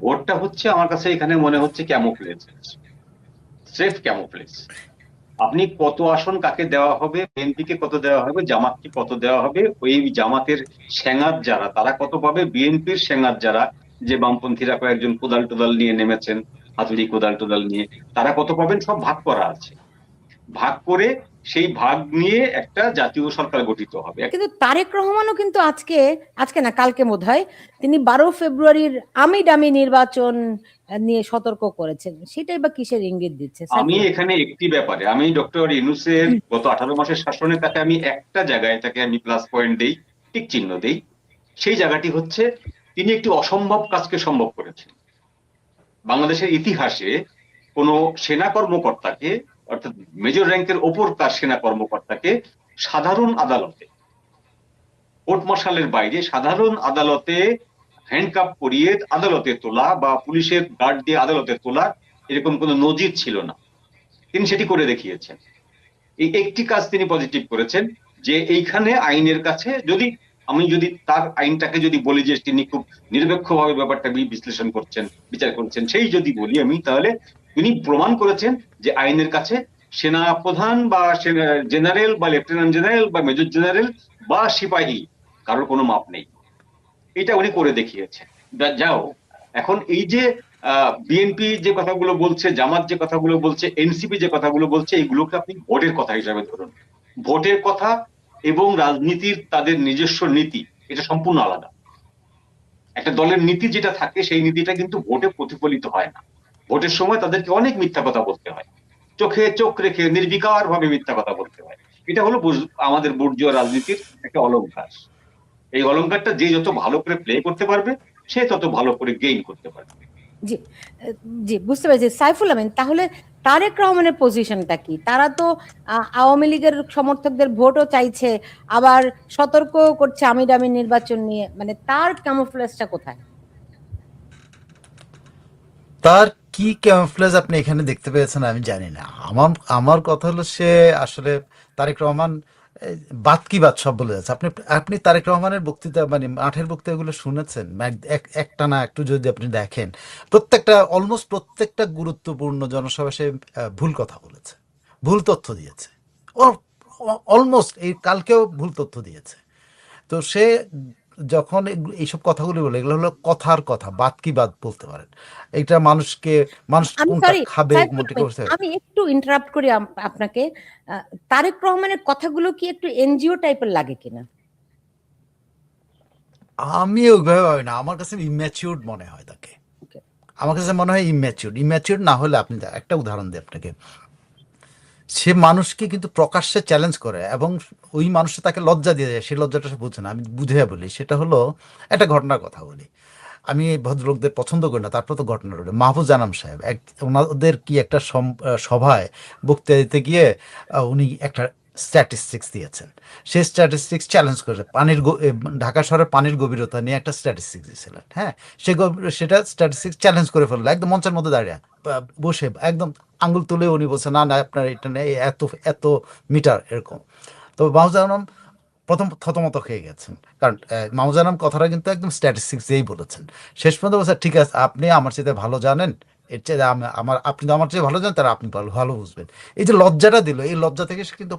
ভোটটা হচ্ছে আমার কাছে এখানে মনে হচ্ছে ক্যামোফ্লেজ। স্রেফ ক্যামোফ্লেজ। আপনি কত আসন কাকে দেওয়া হবে, বিএনপিকে কত দেওয়া হবে, জামাতকে কত দেওয়া হবে, ওই জামাতের সেঙাত যারা, তারা কত পাবে? বিএনপির সেঙাত যারা, যে বামপন্থীরা কয়েকজন কোদাল টোদাল নিয়ে নেমেছেন, হাতুড়ি কোদাল টোদাল নিয়ে, তারা কত পাবেন? সব ভাগ করা আছে। ভাগ করে সেই ভাগ নিয়ে একটা জাতীয় সরকার গঠিত হবে। কিন্তু তারেক রহমানও কিন্তু আজকে আজকে না কালকে বোধ হয় তিনি বারো ফেব্রুয়ারির আমি ডামি নির্বাচন নিয়ে সতর্ক করেছেন। সেটাই বা কিসের ইঙ্গিত দিচ্ছে? আমি এখানে একটি ব্যাপারে আমি ডক্টর ইনুসের গত আঠারো মাসের শাসনে তাকে আমি একটা জায়গায় তাকে আমি প্লাস পয়েন্ট দেই টিক চিহ্ন দেই। সেই জায়গাটি হচ্ছে তিনি একটি অসম্ভব কাজকে সম্ভব করেছেন। বাংলাদেশের ইতিহাসে কোন সেনা কর্মকর্তাকে অর্থাৎ মেজর র্যাঙ্কের ওপর তার সেনা কর্মকর্তাকে সাধারণ আদালতে কোর্ট মার্শালের বাইরে সাধারণ আদালতে হ্যান্ডকাপ করিয়ে আদালতে তোলা বা পুলিশের গার্ড দিয়ে আদালতে তোলা এরকম কোনো নজির ছিল না। তিনি সেটি করে দেখিয়েছেন। এই একটি কাজ তিনি পজিটিভ করেছেন যে এইখানে আইনের কাছে যদি, আমি যদি তার আইনটাকে যদি বলি যে তিনি খুব নিরপেক্ষভাবে ব্যাপারটা বিশ্লেষণ করছেন, বিচার করছেন, সেই যদি বলি আমি, তাহলে তিনি প্রমাণ করেছেন যে আইনের কাছে সেনা প্রধান বা জেনারেল বা লেফটেন্যান্ট জেনারেল বা মেজর জেনারেল বা সিপাহী কারোর কোনো মাপ নেই। এটা উনি করে দেখিয়েছেন। যাও, এখন এই যে বিএনপি যে কথাগুলো বলছে, জামাত যে কথাগুলো বলছে, এনসিপি যে কথাগুলো বলছে এইগুলোকে আপনি ভোটের কথা হিসাবে ধরুন। ভোটের কথা এবং রাজনীতির তাদের নিজস্ব নীতি, এটা সম্পূর্ণ আলাদা। একটা দলের নীতি যেটা থাকে, সেই নীতিটা কিন্তু ভোটে প্রতিফলিত হয় না। ভোটের সময় তাদেরকে অনেক মিথ্যা কথা বলতে হয়। চোখে চোখ রেখে নির্বিকার ভাবে মিথ্যা কথা বলতে হয়। এটা হলো আমাদের বুর্জীয় রাজনীতির একটা অলঙ্কার এই অলঙ্কারটা যে যত ভালো করে প্লে করতে পারবে সে তত ভালো করে গেইন করতে পারবে। জি জি বুঝতে পেরেছি। সাইফুল আমিন তাহলে তারেক রহমানের পজিশনটা কি? তারা তো আওয়ামী লীগের সমর্থকদের ভোটও চাইছে আবার সতর্ক করছে আমি দামি নির্বাচন নিয়ে। মানে তার ক্যামোফ্লেজটা কোথায়? তার কি ক্যামোফ্লেজ আপনি এখানে দেখতে পেয়েছেন আমি জানি না। আমার আমার কথা হলো সে আসলে তারেক রহমান বাদ কি বাদ সব বলে যাচ্ছে। আপনি আপনি তারেক রহমানের বক্তৃতা মানে মাঠের বক্তৃতাগুলো শুনেছেন? একটা না একটু যদি আপনি দেখেন। প্রত্যেকটা অলমোস্ট প্রত্যেকটা গুরুত্বপূর্ণ জনসভা সে ভুল কথা বলেছে। ভুল তথ্য দিয়েছে। অলমোস্ট এই কালকেও ভুল তথ্য দিয়েছে। তো সে যখন এইসব কথাগুলো বলে এগুলো হলো কথার কথা বাদ কি বাদ বলতে পারেন। এটা মানুষকে মানুষ খাবে আমি একটু ইন্টারাপ্ট করি আপনাকে। তারেক রহমানের কথাগুলো কি একটু এনজিও টাইপের লাগে কিনা? আমি ওইভাবে ভাবি না আমার কাছে ইম্যাচিউর মনে হয় তাকে। আমার কাছে মনে হয় ইম্যাচিউর্ড ইম্যাচিউর্ড না হলে আপনি একটা উদাহরণ দিই আপনাকে। সে মানুষকে কিন্তু প্রকাশ্যে চ্যালেঞ্জ করে এবং ওই মানুষটা তাকে লজ্জা দিয়ে দেয়। সেই লজ্জাটা সে বুঝে না। আমি বুঝে বলি, সেটা হলো একটা ঘটনার কথা বলি। আমি এই ভদ্রলোকদের পছন্দ করি না, তারপর তো ঘটনা রইল। মাহফুজ জানাম সাহেব, এক ওনাদের কি একটা সভায় বক্তৃতা দিতে গিয়ে উনি একটা স্ট্যাটিস্টিক্স দিয়েছেন। সেই স্ট্যাটিস্টিক্স চ্যালেঞ্জ করেছে। পানির ঢাকা শহরের পানির গভীরতা নিয়ে একটা স্ট্যাটিস্টিক্স দিয়েছিলেন হ্যাঁ? সে সেটা স্ট্যাটিস্টিক্স চ্যালেঞ্জ করে ফেলল, একদম মঞ্চের মধ্যে দাঁড়িয়ে। বসে, একদম আঙ্গুল তুলে উনি বলছে না না, আপনার এটা নেই, এত এত মিটার এরকম। তো মাহুজানাম প্রথম থতমত খেয়ে গেছেন। কারণ মাহুজানাম কথাটা কিন্তু একদম স্ট্যাটিস্টিক্স দিয়েই বলেছেন। শেষ পর্যন্ত বলছে, ঠিক আছে, আপনি আমার চেয়ে ভালো জানেন এর চেয়ে আমার, আপনি তো আমার চেয়ে ভালো জানেন, তারা আপনি ভালো ভালো বুঝবেন। এই যে লজ্জাটা দিল, এই লজ্জা থেকে সে কিন্তু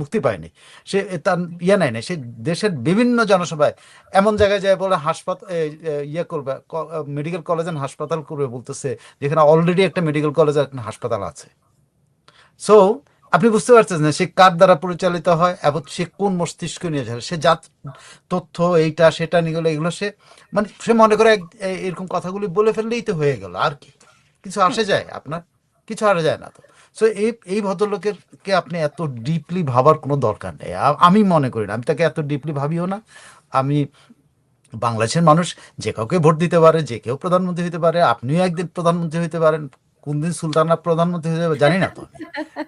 মুক্তি পায়নি। সে তার ইয়ে নেয় না সে দেশের বিভিন্ন জনসভায় এমন জায়গায় যায় বলে হাসপাতাল ইয়ে করবে মেডিকেল কলেজ এন্ড হাসপাতাল করবে বলতেছে, যেখানে অলরেডি একটা মেডিকেল কলেজ হাসপাতাল আছে। সো আপনি বুঝতে পারছেন না, সে কার দ্বারা পরিচালিত হয়, এবং সে কোন মস্তিষ্ক নিয়ে যায় সে যা তথ্য, এইটা, সেটা নিয়ে গেলো, এগুলো সে মানে সে মনে করে এরকম কথাগুলি বলে ফেললেই তো হয়ে গেল, আর কি। কিছু আসে যায় আপনার, কিছু আসে যায় না তো। সো এই এই ভদ্রলোকের কে আপনি এত ডিপলি ভাবার কোনো দরকার নেই। আমি মনে করি না, আমি তাকে এত ডিপলি ভাবিও না। আমি বাংলাদেশের মানুষ, যে কাউকে ভোট দিতে পারে, যে কেউ প্রধানমন্ত্রী হতে পারে, আপনিও একদিন প্রধানমন্ত্রী হতে পারেন। কোন দিন সুলতানা প্রধানমন্ত্রী হয়ে যাবে, জানি না তো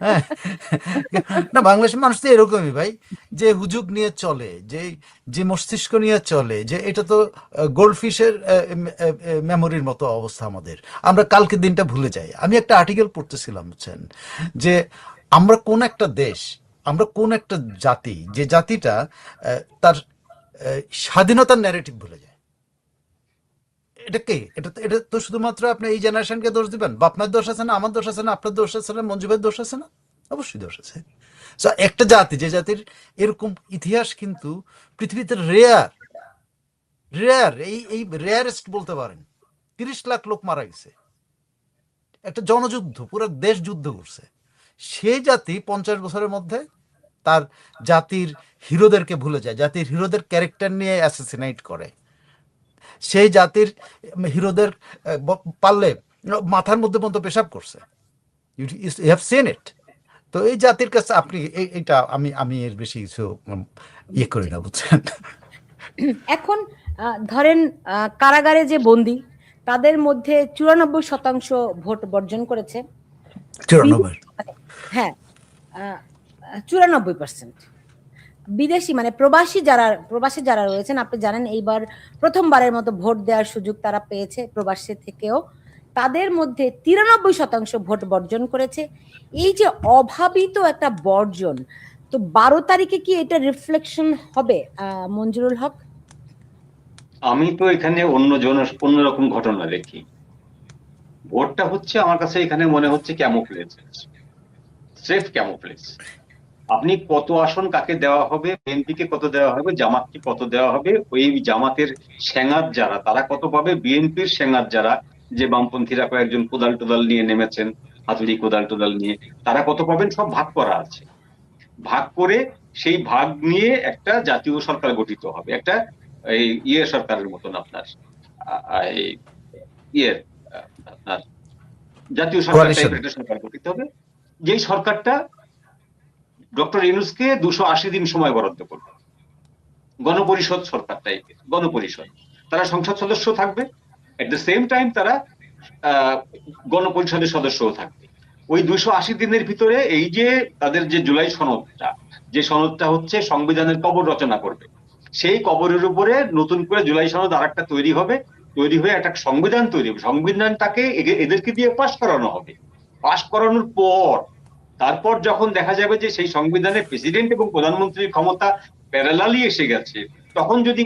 হ্যাঁ। না, বাংলাদেশের মানুষ তো এরকমই ভাই। যে হুজুগ নিয়ে চলে, যে যে মস্তিষ্ক নিয়ে চলে, যে এটা তো গোল্ডফিশের মেমোরির মতো অবস্থা আমাদের। আমরা কালকে দিনটা ভুলে যাই। আমি একটা আর্টিকেল পড়তেছিলাম, বুঝছেন? যে আমরা কোন একটা দেশ, আমরা কোন একটা জাতি, যে জাতিটা তার স্বাধীনতার ন্যারেটিভ ভুলে যায় এটা কে? এটা এটা তো শুধুমাত্র আপনি এই জেনারেশনকে দোষ দিবেন। বা আপনার দোষ আছে না, আমার দোষ আছে না, আপনার দোষ আছে না মঞ্জু দোষ আছে না? অবশ্যই দোষ আছে। একটা জাতি, যে জাতির এরকম ইতিহাস কিন্তু পৃথিবীতে রেয়ার রেয়ার এই এই রেয়ারেস্ট বলতে পারেন। তিরিশ লাখ লোক মারা গেছে। একটা জনযুদ্ধ, পুরো দেশ যুদ্ধ করছে। সেই জাতি পঞ্চাশ বছরের মধ্যে তার জাতির হিরোদেরকে ভুলে যায়, জাতির হিরোদের ক্যারেক্টার নিয়ে অ্যাসেসিনেট করে। সেই জাতির হিরোদের পারলে মাথার মধ্যে পর্যন্ত পেশাব করছে। ইউ হ্যাভ সিন ইট তো এই জাতির কাছে আপনি এইটা আমি আমি এর বেশি কিছু ইয়ে করি না বুঝছেন? এখন ধরেন কারাগারে যে বন্দী তাদের মধ্যে চুরানব্বই শতাংশ ভোট বর্জন করেছে। চুরানব্বই? হ্যাঁ চুরানব্বই পার্সেন্ট। বিদেশি মানে প্রবাসী যারা প্রবাসী যারা রয়েছেন, আপনি জানেন এইবার প্রথমবারের মতো ভোট দেওয়ার সুযোগ তারা পেয়েছে প্রবাসী থেকেও। তাদের মধ্যে তিরানব্বই শতাংশ ভোট বর্জন করেছে। এই যে অভাবিত একটা বর্জন, তো বারো তারিখে কি এটা রিফ্লেকশন হবে মঞ্জুরুল হক? আমি তো এখানে অন্য জন অন্যরকম ঘটনা দেখি। ভোটটা হচ্ছে আমার কাছে এখানে মনে হচ্ছে ক্যামোফ্লেজ স্রেফ ক্যামোফ্লেজ আপনি কত আসন কাকে দেওয়া হবে বিএনপিকে কত দেওয়া হবে জামাতকে কত দেওয়া হবে ওই জামাতের সেঙাত যারা তারা কত পাবে? বিএনপির সেঙাত যারা যে বামপন্থীরা কয়েকজন কোদাল টোদাল নিয়ে নেমেছেন হাতুড়ি কোদাল টোদাল নিয়ে তারা কত পাবেন? সব ভাগ করা আছে। ভাগ করে সেই ভাগ নিয়ে একটা জাতীয় সরকার গঠিত হবে একটা এই ইয়ে সরকারের মতন আপনার আ- আ- এই ইয়ে আপনার জাতীয় সরকার সরকার গঠিত হবে। যেই সরকারটা ডক্টর ইউনুসকে দুশো আশি দিন সময় বরাদ্দ করবে। গণপরিষদ সরকার টাইপের, গণপরিষদ। তারা সংসদ সদস্য থাকবে। এট দ্য সেম টাইম তারা গণপরিষদের সদস্যও থাকবে। ওই দুশো আশি দিনের ভিতরে এই যে তাদের যে জুলাই সনদটা, যে সনদটা হচ্ছে সংবিধানের কবর রচনা করবে, সেই কবরের উপরে নতুন করে জুলাই সনদ আর একটা তৈরি হবে। তৈরি হয়ে একটা সংবিধান তৈরি হবে। সংবিধানটাকে এদেরকে দিয়ে পাশ করানো হবে। পাশ করানোর পর তারপর যখন দেখা যাবে যে সেই সংবিধানে প্রেসিডেন্ট এবং প্রধানমন্ত্রীর ক্ষমতা প্যারালালি এসে গেছে, তখন যদি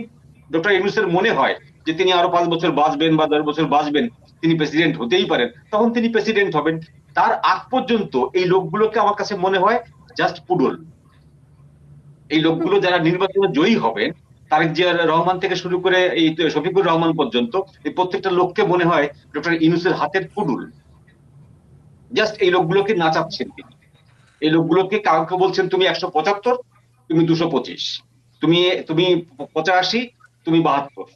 ডক্টর ইউনুসের মনে হয় যে তিনি আরও পাঁচ বছর বাঁচবেন বা দশ বছর বাঁচবেন, তিনি প্রেসিডেন্ট হতেই পারেন, তখন তিনি প্রেসিডেন্ট হবেন। তার আগ পর্যন্ত এই লোকগুলোকে আমার কাছে মনে হয় জাস্ট পুডল এই লোকগুলো যারা নির্বাচনে জয়ী হবেন, তারেক জিয়া রহমান থেকে শুরু করে এই শফিকুর রহমান পর্যন্ত এই প্রত্যেকটা লোককে মনে হয় ডক্টর ইউনুসের হাতের পুডুল জাস্ট এই লোকগুলোকে নাচাচ্ছেন তিনি। এই লোকগুলোকে কাউকে বলছেন, তুমি একশো পঁচাত্তর, তুমি দুশো পঁচিশ, তুমি তুমি পঁচাশি, তুমি বাহাত্তর।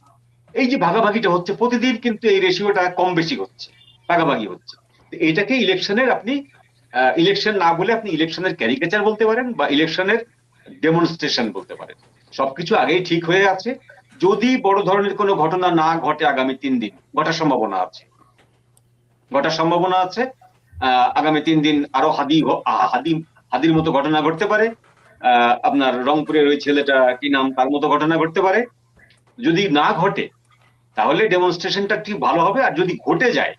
এই যে ভাগাভাগিটা হচ্ছে, প্রতিদিন কিন্তু এই রেশিওটা কম বেশি হচ্ছে, ভাগাভাগি হচ্ছে। এটাকে ইলেকশনের আপনি ইলেকশন না বলে আপনি ইলেকশনের ক্যারিকেচার বলতে পারেন বা ইলেকশনের ডেমনস্ট্রেশন বলতে পারেন। সবকিছু আগেই ঠিক হয়ে আছে। যদি বড় ধরনের কোনো ঘটনা না ঘটে আগামী তিন দিন, ঘটার সম্ভাবনা আছে। ঘটার সম্ভাবনা আছে। আগামী তিন দিন আরও হাদি হ- আ- হাদি হাদির মতো ঘটনা ঘটতে পারে। আপনার রংপুরের ওই ছেলেটা কি নাম তার মতো ঘটনা ঘটতে পারে। যদি না ঘটে তাহলে ডেমনস্ট্রেশনটা ঠিক ভালো হবে। আর যদি ঘটে যায়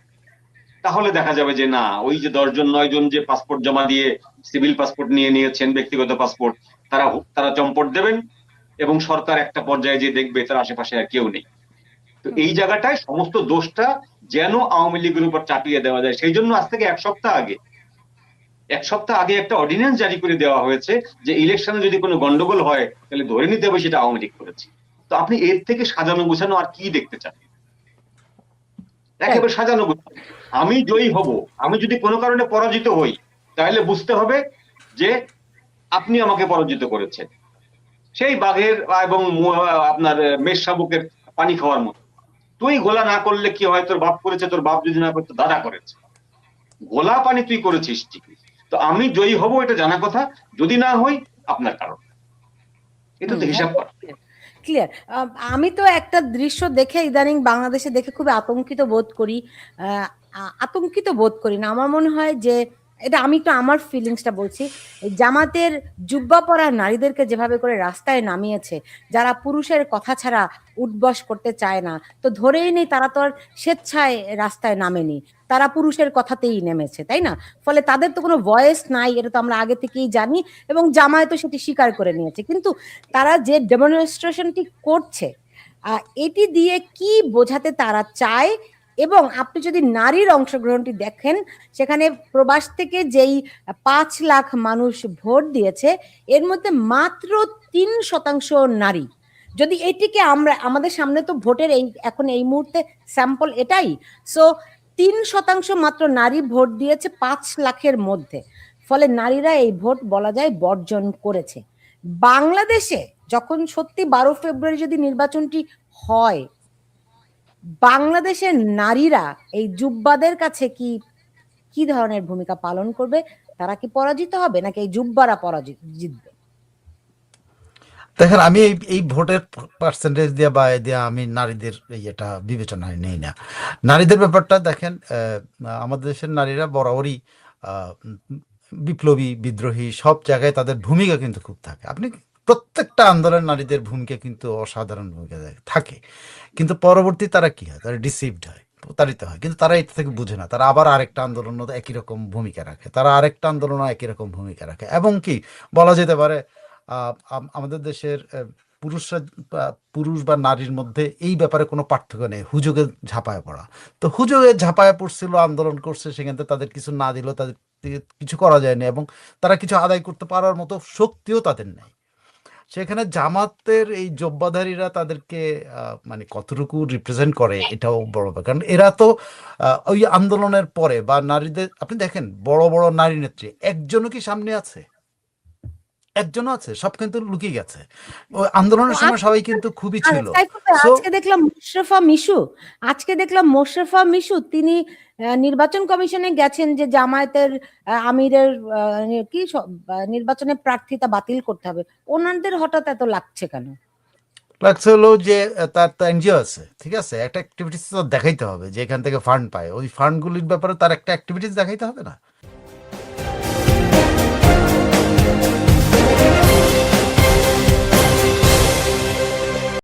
তাহলে দেখা যাবে যে না ওই যে দশজন নয় জন যে পাসপোর্ট জমা দিয়ে সিভিল পাসপোর্ট নিয়ে নিয়েছেন ব্যক্তিগত পাসপোর্ট তারা তারা চম্পট দেবেন এবং সরকার একটা পর্যায়ে যে দেখবে তার আশেপাশে আর কেউ নেই। তো এই জায়গাটায় সমস্ত দোষটা যেন আওয়ামী লীগের উপর চাপিয়ে দেওয়া যায়। সেই জন্য আজ থেকে এক সপ্তাহ আগে, এক সপ্তাহ আগে একটা অর্ডিন্যান্স জারি করে দেওয়া হয়েছে যে ইলেকশনে যদি কোনো গন্ডগোল হয়, তাহলে ধরে নিতে হবে সেটা আওয়ামী লীগ করেছে। তো আপনি এর থেকে সাজানো গোছানো আর কি দেখতে চান? একেবারে সাজানো গোছানো। আমি জয়ী হব। আমি যদি কোনো কারণে পরাজিত হই, তাহলে বুঝতে হবে যে আপনি আমাকে পরাজিত করেছেন। সেই বাঘের এবং আপনার মেষ শাবকের পানি খাওয়ার মতো। তুই গোলা না করলে কি হয়? তোর বাপ করেছে তোর বাপ যদি না করতো দাদা করেছে। গোলা পানি তুই করেছিস ঠিকই। তো আমি জয়ী হব এটা জানা কথা। যদি না হই আপনার কারণ। এটা তো হিসাব করা। ক্লিয়ার আমি তো একটা দৃশ্য দেখে ইদানিং বাংলাদেশে দেখে খুব আতঙ্কিত বোধ করি। আহ, আতঙ্কিত বোধ করি না। আমার মনে হয় যে এটা আমি তো আমার ফিলিংসটা বলছি। জামাতের জুব্বা পরা নারীদেরকে যেভাবে করে রাস্তায় নামিয়েছে, যারা পুরুষের কথা ছাড়া উঠবস করতে চায় না, তো ধরেই নেই তারা তো আর স্বেচ্ছায় রাস্তায় নামেনি। তারা পুরুষের কথাতেই নেমেছে, তাই না? ফলে তাদের তো কোনো ভয়েস নাই, এটা তো আমরা আগে থেকেই জানি এবং জামায় তো সেটি স্বীকার করে নিয়েছে। কিন্তু তারা যে ডেমনস্ট্রেশনটি করছে এটি দিয়ে কি বোঝাতে তারা চায় এবং আপনি যদি নারীর অংশগ্রহণটি দেখেন, সেখানে প্রবাস থেকে যেই পাঁচ লাখ মানুষ ভোট দিয়েছে, এর মধ্যে মাত্র তিন শতাংশ নারী। যদি এটিকে আমরা, আমাদের সামনে তো ভোটের এই, এখন এই মুহূর্তে স্যাম্পল এটাই। সো, তিন শতাংশ মাত্র নারী ভোট দিয়েছে পাঁচ লাখের মধ্যে। ফলে নারীরা এই ভোট বলা যায় বর্জন করেছে। বাংলাদেশে যখন সত্যি বারো ফেব্রুয়ারি যদি নির্বাচনটি হয় বাংলাদেশের নারীরা এই জুব্বাদের কাছে কি কি ধরনের ভূমিকা পালন করবে? তারা কি পরাজিত হবে, নাকি এই জুব্বারা পরাজিত, জিতবে? দেখেন, আমি এই ভোটের পার্সেন্টেজ দিয়ে বা দিয়ে আমি নারীদের এটা বিবেচনায় নেই না। নারীদের ব্যাপারটা দেখেন আমাদের দেশের নারীরা বরাবরই বিপ্লবী, বিদ্রোহী, সব জায়গায় তাদের ভূমিকা কিন্তু খুব থাকে। আপনি প্রত্যেকটা আন্দোলন নারীদের ভূমিকা কিন্তু অসাধারণ ভূমিকা থাকে। কিন্তু পরবর্তী তারা কি হয়? তারা ডিসিভড হয়, প্রতারিত হয়। কিন্তু তারা এটা থেকে বুঝে না। তারা আবার আরেকটা আন্দোলন একই রকম ভূমিকা রাখে। তারা আরেকটা আন্দোলন একই রকম ভূমিকা রাখে। এবং কি, বলা যেতে পারে আমাদের দেশের পুরুষরা পুরুষ বা নারীর মধ্যে এই ব্যাপারে কোনো পার্থক্য নেই। হুজুগে ঝাঁপায় পড়া। তো হুজুগে ঝাঁপায় পড়ছিল, আন্দোলন করছে, সেখান থেকে তাদের কিছু না দিলেও তাদের কিছু করা যায়নি এবং তারা কিছু আদায় করতে পারার মতো শক্তিও তাদের নেই। সেখানে জামাতের এই জব্বাধারীরা তাদেরকে আহ, মানে কতটুকু রিপ্রেজেন্ট করে এটাও বড় ব্যাপার। কারণ এরা তো ওই আন্দোলনের পরে বা নারীদের আপনি দেখেন বড় বড় নারী নেত্রী একজনও কি সামনে আছে? একজনও আছে সব কিন্তু লুকিয়ে গেছে। আন্দোলনের সময় সবাই কিন্তু খুবই ছিল। আজকে দেখলাম মোশরেফা মিশু আজকে দেখলাম মোশরেফা মিশু তিনি নির্বাচন কমিশনে গেছেন যে জামায়াতের আমিরের কি নির্বাচনে প্রার্থিতা বাতিল করতে হবে। ওনাদের হঠাৎ এত লাগছে কেন? লাগছে হলো যে তার তো এনজিও আছে ঠিক আছে? একটা অ্যাক্টিভিটিস তো দেখাইতে হবে যে এখান থেকে ফান্ড পায়। ওই ফান্ডগুলির ব্যাপারে তার একটা অ্যাক্টিভিটিস দেখাইতে হবে না?